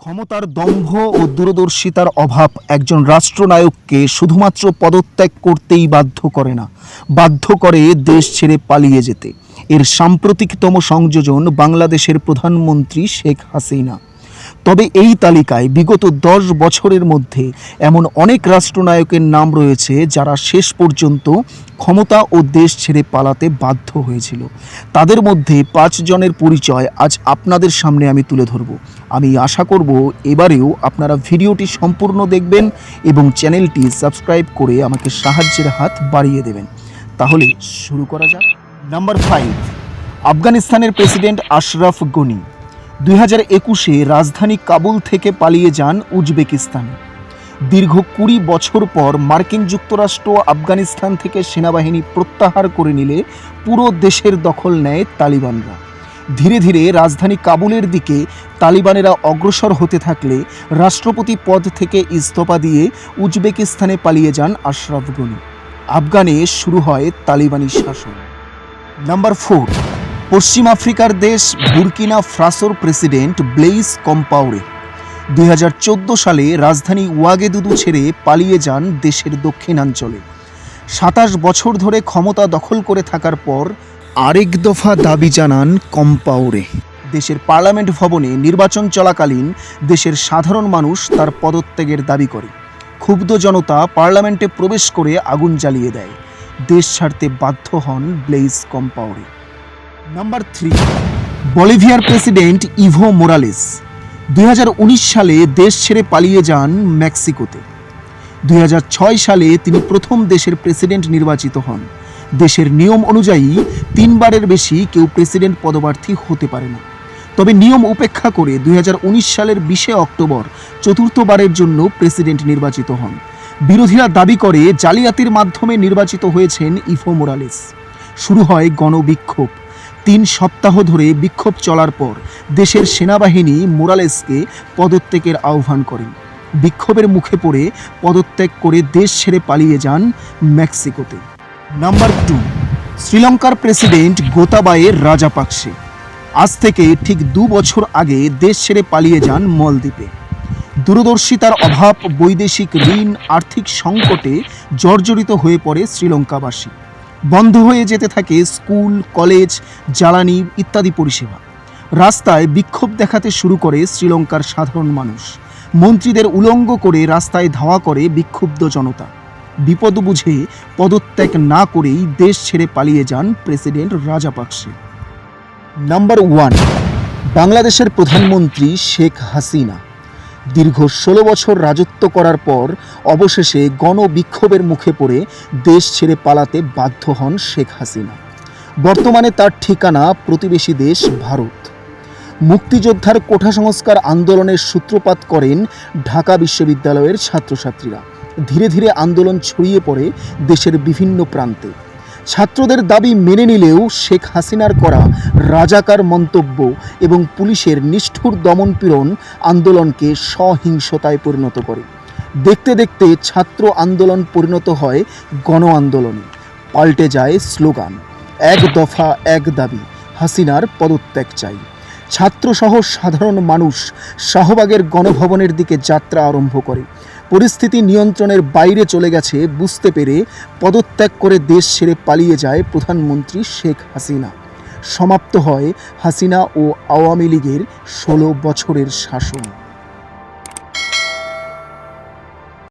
ক্ষমতার দম্ভ ও দূরদর্শিতার অভাব একজন রাষ্ট্রনায়ককে শুধুমাত্র পদত্যাগ করতেই বাধ্য করে না, বাধ্য করে দেশ ছেড়ে পালিয়ে যেতে। এর সাম্প্রতিকতম সংযোজন বাংলাদেশের প্রধানমন্ত্রী শেখ হাসিনা। তবে এই তালিকায় বিগত দশ বছরের মধ্যে এমন অনেক রাষ্ট্রনায়কের নাম রয়েছে যারা শেষ পর্যন্ত ক্ষমতা ও দেশ ছেড়ে পালাতে বাধ্য হয়েছিল। তাদের মধ্যে পাঁচ জনের পরিচয় আজ আপনাদের সামনে আমি তুলে ধরব। আমি আশা করব এবারেও আপনারা ভিডিওটি সম্পূর্ণ দেখবেন এবং চ্যানেলটি সাবস্ক্রাইব করে আমাকে সাহায্যের হাত বাড়িয়ে দেবেন। তাহলে শুরু করা যাক। নাম্বার ফাইভ, আফগানিস্তানের প্রেসিডেন্ট আশরাফ গনি। দুই হাজার একুশে রাজধানী কাবুল থেকে পালিয়ে যান উজবেকিস্তানে। দীর্ঘ কুড়ি বছর পর মার্কিন যুক্তরাষ্ট্র আফগানিস্তান থেকে সেনাবাহিনী প্রত্যাহার করে নিলে পুরো দেশের দখল নেয় তালিবানরা। ধীরে ধীরে রাজধানী কাবুলের দিকে তালিবানেরা অগ্রসর হতে থাকলে রাষ্ট্রপতি পদ থেকে ইস্তফা দিয়ে উজবেকিস্তানে পালিয়ে যান আশরাফ গনি। আফগানে শুরু হয় তালিবানি শাসন। নাম্বার ফোর, পশ্চিম আফ্রিকার দেশ বুরকিনা ফ্রাসোর প্রেসিডেন্ট ব্লেইস কম্পাউরে। দুই হাজার চৌদ্দ সালে রাজধানী ওয়াগেদুদু ছেড়ে পালিয়ে যান দেশের দক্ষিণাঞ্চলে। সাতাশ বছর ধরে ক্ষমতা দখল করে থাকার পর আরেক দফা দাবি জানান কম্পাউরে। দেশের পার্লামেন্ট ভবনে নির্বাচন চলাকালীন দেশের সাধারণ মানুষ তার পদত্যাগের দাবি করে। ক্ষুব্ধ জনতা পার্লামেন্টে প্রবেশ করে আগুন জ্বালিয়ে দেয়। দেশ ছাড়তে বাধ্য হন ব্লেইস কম্পাউরে। নাম্বার থ্রি, বলিভিয়ার প্রেসিডেন্ট ইভো মোরালেস। উনিশ সালে দেশ ছেড়ে পালিয়ে যান মেক্সিকোতে। দুই হাজার ছয় সালে তিনি প্রথম দেশের প্রেসিডেন্ট নির্বাচিত হন। দেশের নিয়ম অনুযায়ী তিনবারের বেশি কেউ প্রেসিডেন্ট পদপ্রার্থী হতে পারে না। তবে নিয়ম উপেক্ষা করে দুই হাজার উনিশ সালের বিশে অক্টোবর চতুর্থবারের জন্য প্রেসিডেন্ট নির্বাচিত হন। বিরোধীরা দাবি করে, জালিয়াতির মাধ্যমে নির্বাচিত হয়েছেন ইফো মোরালেস। শুরু হয় গণবিক্ষোভ। তিন সপ্তাহ ধরে বিক্ষোভ চলার পর দেশের সেনাবাহিনী মোরালেসকে পদত্যাগের আহ্বান করেন বিক্ষোভের মুখে পড়ে পদত্যাগ করে দেশ ছেড়ে পালিয়ে যান মেক্সিকোতে। নাম্বার টু, শ্রীলঙ্কার প্রেসিডেন্ট গোতাবায়ের রাজাপাকসে। আজ থেকে ঠিক দু বছর আগে দেশ ছেড়ে পালিয়ে যান মলদ্বীপে। দূরদর্শিতার অভাব, বৈদেশিক ঋণ, আর্থিক সংকটে জর্জরিত হয়ে পড়ে শ্রীলঙ্কাবাসী। বন্ধ হয়ে যেতে থাকে স্কুল, কলেজ, জ্বালানি ইত্যাদি পরিষেবা। রাস্তায় বিক্ষোভ দেখাতে শুরু করে শ্রীলঙ্কার সাধারণ মানুষ। মন্ত্রীদের উলঙ্গ করে রাস্তায় ধাওয়া করে বিক্ষুব্ধ জনতা। বিপদ বুঝে পদত্যাগ না করেই দেশ ছেড়ে পালিয়ে যান প্রেসিডেন্ট রাজাপাকসে নাম্বার ওয়ান, বাংলাদেশের প্রধানমন্ত্রী শেখ হাসিনা। দীর্ঘ ষোলো বছর রাজত্ব করার পর অবশেষে গণবিক্ষোভের মুখে পড়ে দেশ ছেড়ে পালাতে বাধ্য হন শেখ হাসিনা। বর্তমানে তার ঠিকানা প্রতিবেশী দেশ ভারত। মুক্তিযোদ্ধার কোঠা সংস্কার আন্দোলনের সূত্রপাত করেন ঢাকা বিশ্ববিদ্যালয়ের ছাত্রছাত্রীরা। ধীরে ধীরে আন্দোলন ছড়িয়ে পড়ে দেশের বিভিন্ন প্রান্তে। ছাত্রদের দাবি মেনে নিলেও শেখ হাসিনার করা রাজাকার মন্তব্য এবং পুলিশের নিষ্ঠুর দমনপীড়ন আন্দোলনকে সহিংসতায় পরিণত করে। দেখতে দেখতে ছাত্র আন্দোলন পরিণত হয় গণ আন্দোলনে পাল্টে যায় স্লোগান, এক দফা, এক দাবি, হাসিনার পদত্যাগ চাই। ছাত্রসহ সাধারণ মানুষ শাহবাগের গণভবনের দিকে যাত্রা আরম্ভ করে। পরিস্থিতি নিয়ন্ত্রণের বাইরে চলে গেছে, বুঝতে পেরে পদত্যাগ করে দেশ ছেড়ে পালিয়ে যায় প্রধানমন্ত্রী শেখ হাসিনা। সমাপ্ত হয় হাসিনা ও আওয়ামী লীগের ষোলো বছরের শাসন।